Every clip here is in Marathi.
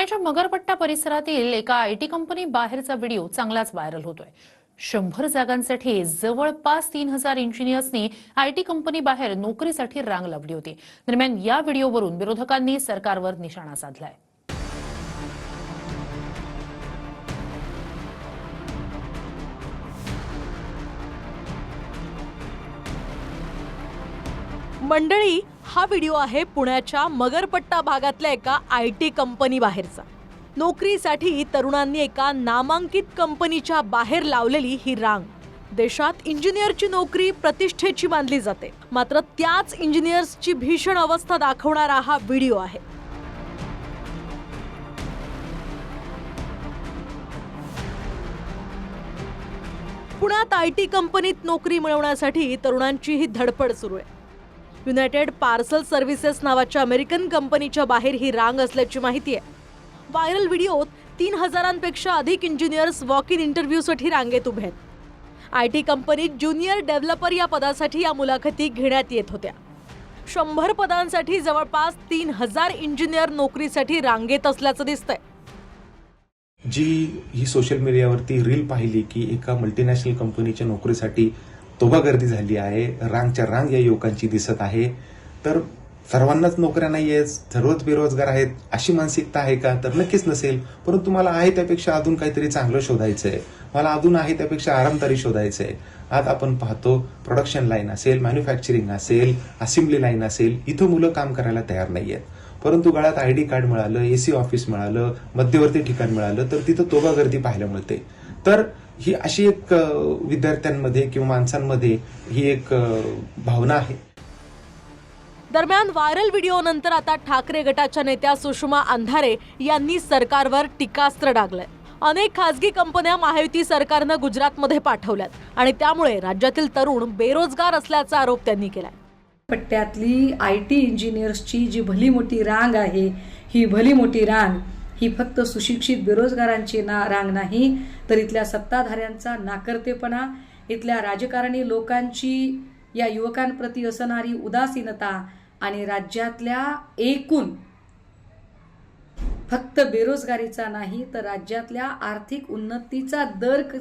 पुण्याच्या मगरपट्टा परिसरातील एका आय टी कंपनी बाहेरचा व्हिडिओ चांगलाच व्हायरल होतोय. शंभर जागांसाठी जवळपास तीन हजार इंजिनियर्सनी आय टी कंपनी बाहेर नोकरीसाठी रांग लावली होती. दरम्यान या व्हिडिओवरून विरोधकांनी सरकारवर निशाणा साधलाय. मंडळी हा व्हिडिओ आहे पुण्याच्या मगरपट्टा भागातल्या एका आय टी कंपनी बाहेरचा. नोकरीसाठी तरुणांनी एका नामांकित कंपनीच्या बाहेर लावलेली ही रांग. देशात इंजिनियरची नोकरी प्रतिष्ठेची मानली जाते. मात्र त्याच इंजिनियर्सची भीषण अवस्था दाखवणारा हा व्हिडिओ आहे. पुण्यात आय टी कंपनीत नोकरी मिळवण्यासाठी तरुणांची ही धडपड सुरू आहे. युनायटेड पार्सल सर्व्हिसेस नावाच्या अमेरिकन कंपनीच्या बाहेर ही रांग असल्याची माहिती आहे. व्हायरल व्हिडिओत तीन हजारांपेक्षा अधिक इंजिनियर्स वॉक इन इंटरव्ह्यूसाठी रांगेत उभे आहेत. आय टी कंपनीत ज्युनियर डेव्हलपर या पदासाठी या मुलाखती घेण्यात येत होत्या. शंभर पदांसाठी जवळपास तीन हजार इंजिनियर नोकरीसाठी रांगेत असल्याचं दिसतंय. जी ही सोशल मीडियावरती रील पाहिली की एका मल्टीनॅशनल कंपनीच्या नोकरीसाठी तोबागर्दी झाली आहे रांगच्या रांग या युवकांची दिसत आहे. तर सर्वांनाच नोकऱ्या नाही आहेत सर्वच बेरोजगार आहेत अशी मानसिकता आहे का? तर नक्कीच नसेल. परंतु मला आहे त्यापेक्षा अजून काहीतरी चांगलं शोधायचं आहे मला अजून आहे त्यापेक्षा आरामदारी शोधायचं आहे आज आपण पाहतो प्रोडक्शन लाईन असेल मॅन्युफॅक्चरिंग असेल असेंब्ली लाईन असेल इथं मुलं काम करायला तयार नाही आहेत परंतु गळ्यात आयडी कार्ड मिळालं एसी ऑफिस मिळालं मध्यवर्ती ठिकाण मिळालं तर तिथं तोबागर्दी पाहायला मिळते. तर ही अशी एक विद्यार्थ्यांमध्ये किंवा माणसांमध्ये ही एक भावना आहे. दरम्यान व्हायरल व्हिडिओ नंतर आता ठाकरे गटाच्या नेत्या सुषमा अंधारे यांनी सरकारवर टीकास्त्र डागलंय. अनेक खासगी कंपन्या महायुती सरकारनं गुजरातमध्ये पाठवल्यात आणि त्यामुळे राज्यातील तरुण बेरोजगार असल्याचा आरोप त्यांनी केलाय. पट्ट्यातली आय टी इंजिनियर्सची जी भली मोठी रांग आहे ही भली मोठी रांग ही फक्त सुशिक्षित बेरोजगारांची ना रांग नाही तर इथल्या सत्ताधाऱ्यांचा नाकर्तेपणा इथल्या राजकारणी लोकांची या युवकांप्रती असणारी उदासीनता आणि राज्यातल्या एकूण फक्त बेरोजगारीचा नाही तर राज्यातल्या आर्थिक उन्नतीचा दर क-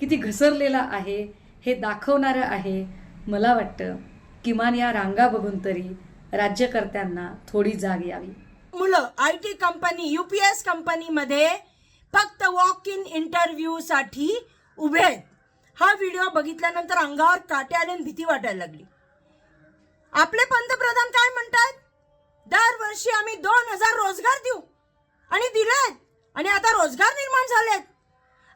किती घसरलेला आहे हे दाखवणारं आहे. मला वाटतं किमान या रांगा बघून तरी राज्यकर्त्यांना थोडी जाग यावी. मुलं आय टी कंपनी युपीएस कंपनीमध्ये फक्त वॉक इन इंटरव्ह्यूसाठी उभे आहेत. हा व्हिडिओ बघितल्यानंतर अंगावर काटे आले आणि भीती वाटायला लागली. आपले पंतप्रधान काय म्हणतात? दरवर्षी आम्ही दोन हजार रोजगार देऊ. आणि दिलेत. आणि आता रोजगार निर्माण झालेत.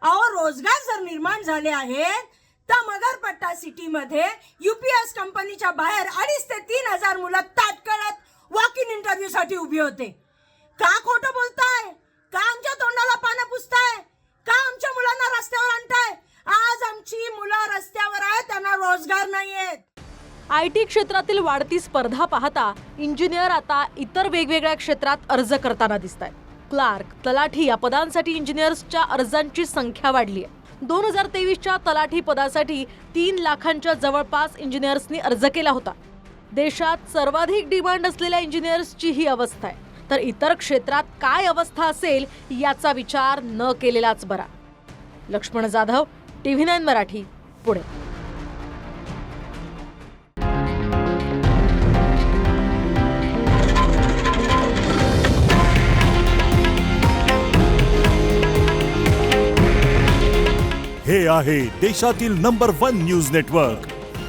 अहो रोजगार जर निर्माण झाले आहेत तर मगरपट्टा सिटीमध्ये युपीएस कंपनीच्या बाहेर अडीच ते तीन हजार मुलं तात्काळ वॉक इन इंटरव्ह्यू साठी उभी होते. का खोटं बोलताय? का आमच्या तोंडाला पानं पुसताय? का आमच्या मुलांना रस्त्यावर आणताय? आज आमची मुलं रस्त्यावर आहेत त्यांना रोजगार नाहीयेत. आय टी क्षेत्रातील वाढती स्पर्धा पाहता इंजिनियर आता इतर वेगवेगळ्या क्षेत्रात अर्ज करताना दिसत आहेत क्लार्क तलाठी या पदांसाठी इंजिनियर्सच्या अर्जांची संख्या वाढली आहे. दोन हजार तेवीसच्या तलाठी पदासाठी तीन लाखांच्या जवळपास इंजिनियर्सनी अर्ज केला होता. देशात सर्वाधिक डिमांड असलेल्या इंजिनियर्सची ही अवस्था आहे. तर इतर क्षेत्रात काय अवस्था असेल याचा विचार न केलेलाच बरा. Laxman Jadhav TV nine Marathi Pune. हे आहे देशातील नंबर वन न्यूज नेटवर्क